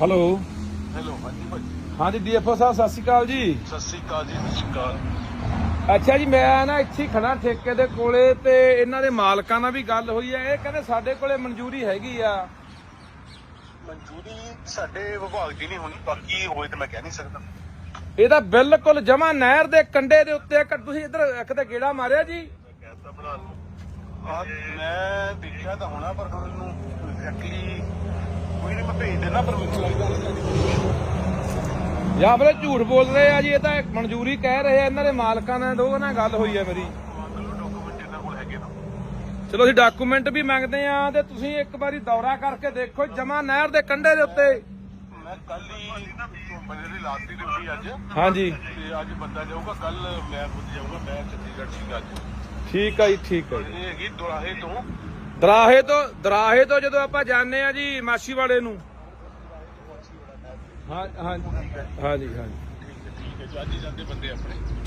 Hello hello ਹਾਂਜੀ ਭਾਜੀ। ਹਾਂਜੀ ਡੀਐਫਓ ਸਾਹਿਬ ਸਤਿ ਸ਼੍ਰੀ ਅਕਾਲ ਜੀ। ਸਤਿ ਸ੍ਰੀ ਅਕਾਲ ਜੀ ਸਤਿ ਸ਼੍ਰੀ ਅਕਾਲ। ਅੱਛਾ ਜੀ ਮੈਂ ਨਾ ਇੱਥੇ ਖੜਾ ਠੇਕੇ ਦੇ ਕੋਲੇ ਤੇ ਇਹਨਾਂ ਦੇ ਮਾਲਕਾਂ ਨਾਲ ਵੀ ਗੱਲ ਹੋਈ ਹੈ ਇਹ ਕਹਿੰਦੇ ਸਾਡੇ ਕੋਲੇ ਮਨਜ਼ੂਰੀ ਹੈਗੀ ਆ। ਮਨਜ਼ੂਰੀ ਸਾਡੇ ਵਿਭਾਗ ਦੀ ਨਹੀਂ ਹੋਣੀ ਬਾਕੀ ਹੋਏ ਤਾਂ ਮੈਂ ਕਹਿ ਨਹੀਂ ਸਕਦਾ। ਇਹ ਤਾਂ ਬਿਲਕੁਲ ਜਮਾ ਨਹਿਰ ਦੇ ਕੰਢੇ ਦੇ ਉੱਤੇ ਇੱਕ ਤੁਸੀਂ ਇੱਧਰ ਇੱਕ ਤੇ ਗੇੜਾ ਮਾਰਿਆ ਜੀ। ਮੈਂ ਕਹਿਤਾ ਬਣਾ ਲਓ ਆ ਮੈਂ ਦੇਖਿਆ ਤਾਂ ਹੋਣਾ ਪਰ ਹੁਣ ਇਹਨੂੰ ਐਗਜ਼ੈਕਟਲੀ ਜਾਂ ਫਿਰ ਇਹ ਝੂਠ ਬੋਲ ਰਹੇ ਆ ਜੀ ਇਹ ਤਾਂ ਮਨਜ਼ੂਰੀ ਕਹਿ ਰਹੇ ਆ ਇਹਨਾਂ ਦੇ ਮਾਲਕਾਂ ਨਾਲ ਦੋ ਨਾਲ ਗੱਲ ਹੋਈ ਹੈ ਮੇਰੀ। ਚਲੋ ਅਸੀਂ ਡਾਕੂਮੈਂਟ ਵੀ ਮੰਗਦੇ ਆ ਤੇ ਤੁਸੀਂ ਇੱਕ ਵਾਰੀ ਦੌਰਾ ਕਰਕੇ ਦੇਖੋ ਜਮਾ ਨਹਿਰ ਦੇ ਕੰਢੇ ਦੇ ਉੱਤੇ। ਮੈਂ ਕੱਲ ਹੀ ਬੰਦੇ ਦੀ ਲਾਸਟ ਦੀ ਡਿਊਟੀ ਅੱਜ। ਹਾਂਜੀ। ਤੇ ਅੱਜ ਬੰਦਾ ਜਾਊਗਾ ਕੱਲ ਮੈਂ ਖੁਦ ਜਾਊਗਾ ਮੈਂ ਚੰਡੀਗੜ੍ਹ ਸੀਗਾ ਅੱਜ ਠੀਕ ਆ ਜੀ ਠੀਕ ਆ ਜੀ। ਇਹ ਹੈਗੀ ਦੁਰਾਹੇ ਤੋਂ ਦਰਾਹੇ ਤੋਂ ਦਰਾਹੇ ਤੋਂ ਜਦੋਂ ਆਪਾਂ ਜਾਂਦੇ ਆ ਜੀ ਮਾਛੀਵਾੜੇ ਨੂੰ। ਹਾਂ ਹਾਂ ਹਾਂਜੀ ਜੀ ਅੱਜ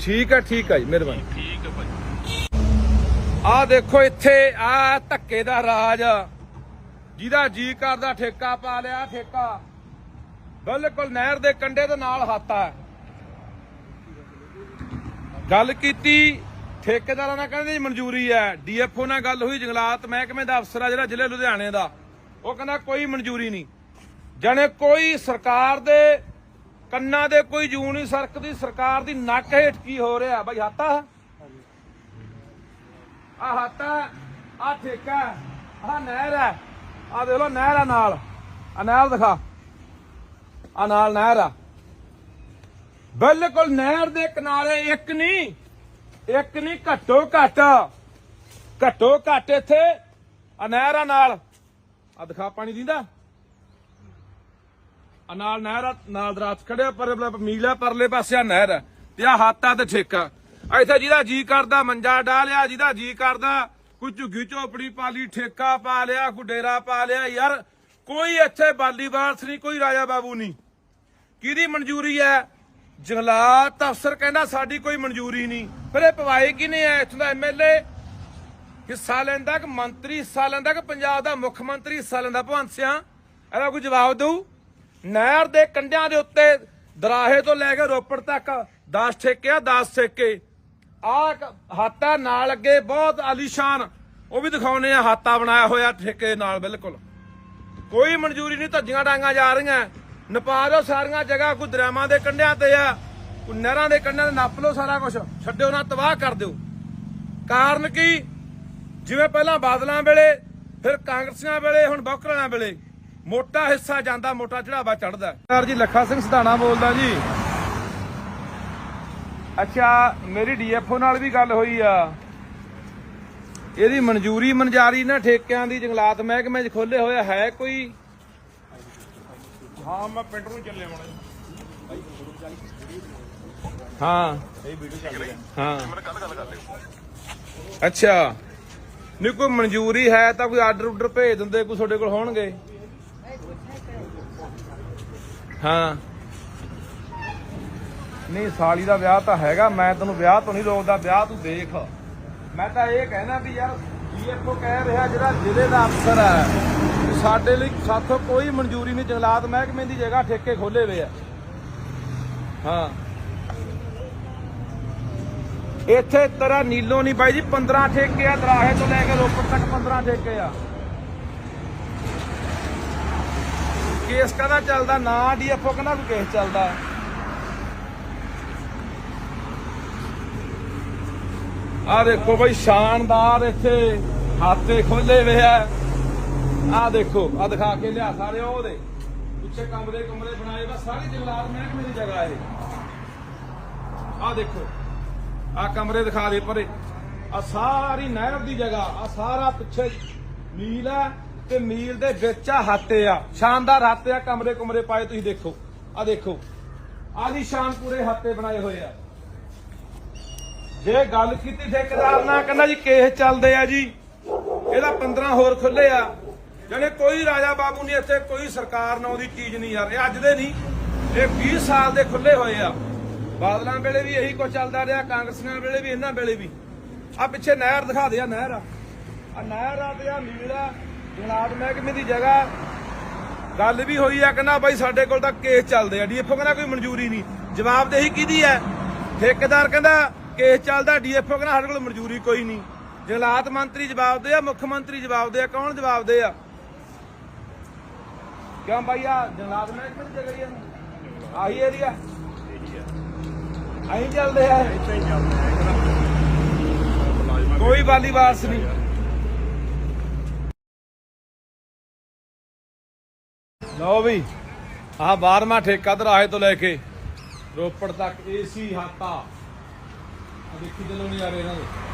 ਠੀਕ ਹੈ ਠੀਕ ਹੈ ਜੀ, ਮਿਹਰਬਾਨੀ। ਠੀਕ ਹੈ ਭਾਜੀ ਆਹ ਦੇਖੋ ਇੱਥੇ, ਆ ਧੱਕੇ ਦਾ ਰਾਜ। ਜਿਹਦਾ ਜੀ ਕਰਦਾ ਠੇਕਾ, ਪਾ ਲਿਆ ਠੇਕਾ। ਬਿਲਕੁਲ ਨਹਿਰ ਦੇ ਕੰਢੇ ਦੇ ਨਾਲ ਹਾਤਾ ਹੈ ਗੱਲ ਕੀਤੀ ਠੇਕੇਦਾਰਾਂ ਨਾਲ ਕਹਿੰਦੇ ਜੀ ਮਨਜ਼ੂਰੀ ਹੈ। ਡੀਐਫਓ ਨਾਲ ਗੱਲ ਹੋਈ, ਜੰਗਲਾਤ ਮਹਿਕਮੇ ਦਾ ਅਫਸਰ ਆ ਜਿਹੜਾ ਜ਼ਿਲ੍ਹੇ ਲੁਧਿਆਣੇ ਦਾ। ਉਹ ਕਹਿੰਦਾ ਕੋਈ ਮਨਜ਼ੂਰੀ ਨਹੀਂ। ਜਾਣੇ ਕੋਈ ਸਰਕਾਰ ਦੇ ਕੰਨਾਂ ਦੇ ਕੋਈ ਜੂ ਨਹੀਂ ਸਰਕਦੀ, ਸਰਕਾਰ ਦੀ ਨੱਕ ਹੇਠ ਕੀ ਹੋ ਰਿਹਾ? ਬਈ ਹਾਤਾ ਆ? ਹਾਤਾ ਆ ਠੇਕਾ ਆ ਨਹਿਰ ਹੈ। ਆ ਦੇਖ ਲੋ ਨਹਿਰ ਆ ਨਾਲ। ਆ ਨਹਿਰ ਦਿਖਾ। ਆ ਨਾਲ ਨਹਿਰ ਆ। ਬਿਲਕੁਲ ਨਹਿਰ ਦੇ ਕਿਨਾਰੇ ਇੱਕ ਨਹੀਂ ਇੱਕ ਨਹੀਂ, ਘੱਟੋ ਘੱਟ। ਘੱਟੋ ਘੱਟ ਇੱਥੇ ਆ ਆ ਨਾਲ। ਆ ਦਿਖਾ, ਪਾਣੀ ਦਿੰਦਾ? ਆ ਨਾਲ ਨਹਿਰ ਨਾਲ ਦਰਾਤ ਖੜਿਆ ਪਰ ਮੀਲਾ ਪਰਲੇ ਪਾਸੇ ਆ ਨਹਿਰ। ਤੇ ਆ ਹਾਤਾ ਤੇ ਠੇਕਾ। ਇੱਥੇ ਜਿਹਦਾ ਜੀ ਕਰਦਾ, ਮੰਜਾ ਡਾਲਿਆ ਜਿਹਦਾ ਜੀ ਕਰਦਾ, ਕੋਈ ਝੁੱਗੀ ਝੋਪੜੀ ਪਾ ਲਈ, ਠੇਕਾ ਪਾ ਲਿਆ ਕੋਈ ਡੇਰਾ ਪਾ ਲਿਆ, ਯਾਰ। ਕੋਈ ਇੱਥੇ ਬਾਲੀ ਵਾਰਸ ਨਹੀਂ, ਕੋਈ ਰਾਜਾ ਬਾਬੂ ਨਹੀਂ। ਕਿਹਦੀ ਮਨਜ਼ੂਰੀ ਹੈ? ਜੰਗਲਾਤ ਅਫਸਰ ਕਹਿੰਦਾ, ਸਾਡੀ ਕੋਈ ਮਨਜ਼ੂਰੀ ਨਹੀਂ। ਫਿਰ ਇਹ ਪਵਾਏ ਕਿਨੇ ਐ ਇੱਥੋਂ ਦਾ ਐਮਐਲਏ ਹਿੱਸਾ ਲੈਂਦਾ ਕਿ ਮੰਤਰੀ ਹਿੱਸਾ ਲੈਂਦਾ ਕਿ ਪੰਜਾਬ ਦਾ ਮੁੱਖ ਮੰਤਰੀ ਹਿੱਸਾ ਲੈਂਦਾ? ਭਗਵੰਤ ਸਿਆਂ, ਇਹਦਾ ਕੋਈ ਜਵਾਬ ਦਿਓ ਨਹਿਰ ਦੇ ਕੰਢਿਆਂ ਦੇ ਉੱਤੇ ਦਰਾਹੇ ਤੋਂ ਲੈ ਕੇ ਰੋਪੜ ਤੱਕ 10 ਠੇਕੇ ਆ 10 ਠੇਕੇ। ਆ ਹਾਤਾ ਨਾਲ ਅੱਗੇ ਬਹੁਤ ਆਲੀਸ਼ਾਨ। ਉਹ ਵੀ ਦਿਖਾਉਨੇ ਆ ਹਾਤਾ ਬਣਾਇਆ ਹੋਇਆ ਠੇਕੇ ਨਾਲ, ਬਿਲਕੁਲ। ਕੋਈ ਮਨਜ਼ੂਰੀ ਨਹੀਂ, ਧੱਜੀਆਂ ਡਾਂਗਾ ਜਾ ਰਹੀਆਂ। ਨਪਾ ਦਿਓ ਸਾਰੀਆਂ ਜਗ੍ਹਾ, ਕੋਈ ਦਰਿਆਵਾਂ ਦੇ ਕੰਢਿਆਂ ਤੇ ਆ। ਨਹਿਰਾਂ ਦੇ ਕੰਢਿਆਂ ਤੇ ਨੱਪ ਲਓ ਸਾਰਾ ਕੁਝ ਛੱਡਿਓ ਨਾ, ਤਬਾਹ ਕਰ ਦਿਓ। ਕਾਰਨ ਕੀ? ਜਿਵੇਂ ਪਹਿਲਾਂ ਬਾਦਲਾਂ ਵੇਲੇ, ਫਿਰ ਕਾਂਗਰਸੀਆਂ ਵੇਲੇ, ਹੁਣ ਬੌਕਰਾਂ ਵੇਲੇ। ਮੋਟਾ ਹਿੱਸਾ ਜਾਂਦਾ, ਮੋਟਾ ਚੜਾਵਾ ਚੜਦਾ ਸਰ ਜੀ, ਲੱਖਾ ਸਿੰਘ ਸਧਾਣਾ ਬੋਲਦਾ ਜੀ। ਅੱਛਾ, ਮੇਰੀ ਡੀਐਫਓ ਨਾਲ ਵੀ ਗੱਲ ਹੋਈ ਆ। ਇਹਦੀ ਮਨਜ਼ੂਰੀ ਮਨਜਾਰੀ ਨਾ ਠੇਕਿਆਂ ਦੀ ਜੰਗਲਾਤ ਮਹਿਕਮੇ 'ਚ ਖੋਲੇ ਹੋਇਆ ਹੈ ਕੋਈ? ਹਾਂ, ਮੈਂ ਪਿੰਡ ਨੂੰ ਚੱਲੇ ਆਉਣਾ ਹਾਂ। ਇਹ ਵੀਡੀਓ ਚੱਲ ਰਹੀ ਹਾਂ। ਮੈਂ ਕੱਲ ਗੱਲ ਕਰ ਲਿਓ ਅੱਛਾ। ਨਹੀਂ, ਕੋਈ ਮਨਜ਼ੂਰੀ ਹੈ ਤਾਂ ਕੋਈ ਆਰਡਰ ਉਡਰ ਭੇਜ ਦਿੰਦੇ, ਕੋਈ ਤੁਹਾਡੇ ਕੋਲ ਹੋਣਗੇ? ਹਾਂ। ਨਹੀਂ, ਸਾਲੀ ਦਾ ਵਿਆਹ ਤਾਂ ਹੈਗਾ, ਮੈਂ ਤੈਨੂੰ ਵਿਆਹ ਤੋਂ ਨਹੀਂ ਰੋਕਦਾ, ਵਿਆਹ ਤੂੰ ਦੇਖ। ਮੈਂ ਤਾਂ ਇਹ ਕਹਿਣਾ ਵੀ ਯਾਰ ਡੀਐਫਓ ਕਹਿ ਰਿਹਾ ਜਿਹੜਾ ਜ਼ਿਲ੍ਹੇ ਦਾ ਅਫਸਰ ਹੈ? ਸਾਡੇ ਲਈ ਸਾਥੋਂ ਕੋਈ ਮਨਜ਼ੂਰੀ ਨਹੀਂ, ਜੰਗਲਾਤ ਮਹਿਕਮੇ ਦੀ ਜਗ੍ਹਾ ਠੇਕੇ ਖੋਲੇ ਹੋਏ ਆ। ਹਾਂ। ਇੱਥੇ ਤੇਰਾ ਨੀਲੋ ਨਹੀਂ ਬਾਈ ਜੀ 15 ਠੇਕੇ ਆ, ਦਰਾਹੇ ਤੋਂ ਲੈ ਕੇ ਰੋਪੜ ਤੱਕ 15 ਠੇਕੇ ਆ। ਕੇਸ ਕਦਾ ਚੱਲਦਾ? ਨਾ ਡੀਐਫਓ ਕਹਿੰਦਾ ਕੋਈ ਕੇਸ ਚੱਲਦਾ। ਆ ਦੇਖੋ ਬਈ, ਸ਼ਾਨਦਾਰ ਇੱਥੇ ਹਾਤੇ ਖੋਲੇ ਵੇ ਆ। ਆ ਦੇਖੋ, ਆ ਦਿਖਾ ਕੇ ਲਿਆ ਸਾਰੇ ਉਹਦੇ। ਪਿੱਛੇ ਕਮਰੇ ਕਮਰੇ ਬਣਾਏ ਵਾ ਸਾਰੀ ਜੰਗਲਾਤ ਮਹਿਕਮੇ ਦੀ ਜਗ੍ਹਾ ਇਹ। ਆ ਦੇਖੋ। ਆ ਕਮਰੇ ਦਿਖਾ ਦੇ ਪਰੇ। ਆ ਸਾਰੀ ਨਹਿਰ ਦੀ ਜਗ੍ਹਾ, ਆ ਸਾਰਾ ਪਿੱਛੇ ਮੀਲ ਆ ਤੇ ਮੀਲ ਦੇ ਵਿੱਚ ਆ ਹਾਤੇ ਆ। ਸ਼ਾਨਦਾਰ ਹਾਤੇ ਆ, ਕਮਰੇ ਕਮਰੇ ਪਾਏ ਤੁਸੀਂ ਦੇਖੋ। ਆ ਦੇਖੋ ਆਲੀ ਸ਼ਾਨ ਪੂਰੇ ਹਾਤੇ ਬਣਾਏ ਹੋਏ ਆ। ਜੇ ਗੱਲ ਕੀਤੀ ਠੇਕੇਦਾਰ ਨਾਲ ਕਹਿੰਦਾ ਜੀ ਕੇਸ ਚੱਲਦੇ ਆ ਜੀ? ਇਹਦਾ 15 ਹੋਰ ਖੁੱਲੇ ਆ। ਜਾਨੇ ਕੋਈ ਰਾਜਾ ਬਾਬੂ ਨਹੀਂ ਇੱਥੇ, ਕੋਈ ਸਰਕਾਰ ਨਾਂ ਦੀ ਚੀਜ਼ ਨਹੀਂ ਯਾਰ ਇਹ ਅੱਜ ਦੇ ਨਹੀਂ। ਇਹ 20 ਸਾਲ ਦੇ ਖੁੱਲੇ ਹੋਏ ਆ। ਬਾਦਲਾਂ ਵੇਲੇ ਵੀ ਇਹੀ ਕੁਝ ਚੱਲਦਾ ਰਿਹਾ, ਕਾਂਗਰਸੀਆਂ ਵੇਲੇ ਵੀ, ਇਹਨਾਂ ਵੇਲੇ ਵੀ। ਆ ਪਿੱਛੇ ਨਹਿਰ ਦਿਖਾ ਦੇ ਨਹਿਰ ਆ। ਆ ਨਹਿਰ ਆ ਤੇ ਆ। ਨੀਲਾ ਜੰਗਲਾਤ ਮਹਿਕਮੇ ਦੀ ਜਗ੍ਹਾ ਗੱਲ ਵੀ ਹੋਈ ਆ, ਕਹਿੰਦਾ ਬਾਈ ਸਾਡੇ ਕੋਲ ਤਾਂ ਕੇਸ ਚੱਲਦੇ ਆ। ਡੀਐਫਓ ਕਹਿੰਦਾ ਕੋਈ ਮਨਜ਼ੂਰੀ ਨਹੀਂ। ਜਵਾਬਦੇਹੀ ਕਿਹਦੀ ਹੈ? ਠੇਕੇਦਾਰ ਕਹਿੰਦਾ ਕੇਸ ਚੱਲਦਾ ਡੀਐਫਓ ਕਹਿੰਦਾ ਸਾਡੇ ਕੋਲ ਮਨਜ਼ੂਰੀ ਕੋਈ ਨਹੀਂ। ਜੰਗਲਾਤ ਮੰਤਰੀ ਜਵਾਬ ਦੇ ਆ, ਮੁੱਖ ਮੰਤਰੀ ਜਵਾਬ ਦੇ ਆ, ਕੌਣ ਜਵਾਬ ਦੇ ਆ? ਕਿਉਂ ਬਾਈ ਆ ਜੰਗਲਾਤ ਮਹਿਕਮੇ ਦੀ ਜਗ੍ਹਾ ਆਹੀ ਏਰੀਆ ਆਹੀ ਚੱਲਦੇ ਆ। ਕੋਈ ਬਾਲੀ ਵਾਰਸ ਨਹੀਂ। ਲਓ ਵੀ, ਆਹ 12ਵਾਂ ਠੇਕਾ ਦਰਾਹੇ ਤੋਂ ਲੈ ਕੇ ਰੋਪੜ ਤੱਕ ਏਸੀ ਹਾਤਾ। ਆ ਦੇਖੀ ਚੱਲੋ ਨਜ਼ਾਰੇ ਇਹਨਾਂ ਦੇ।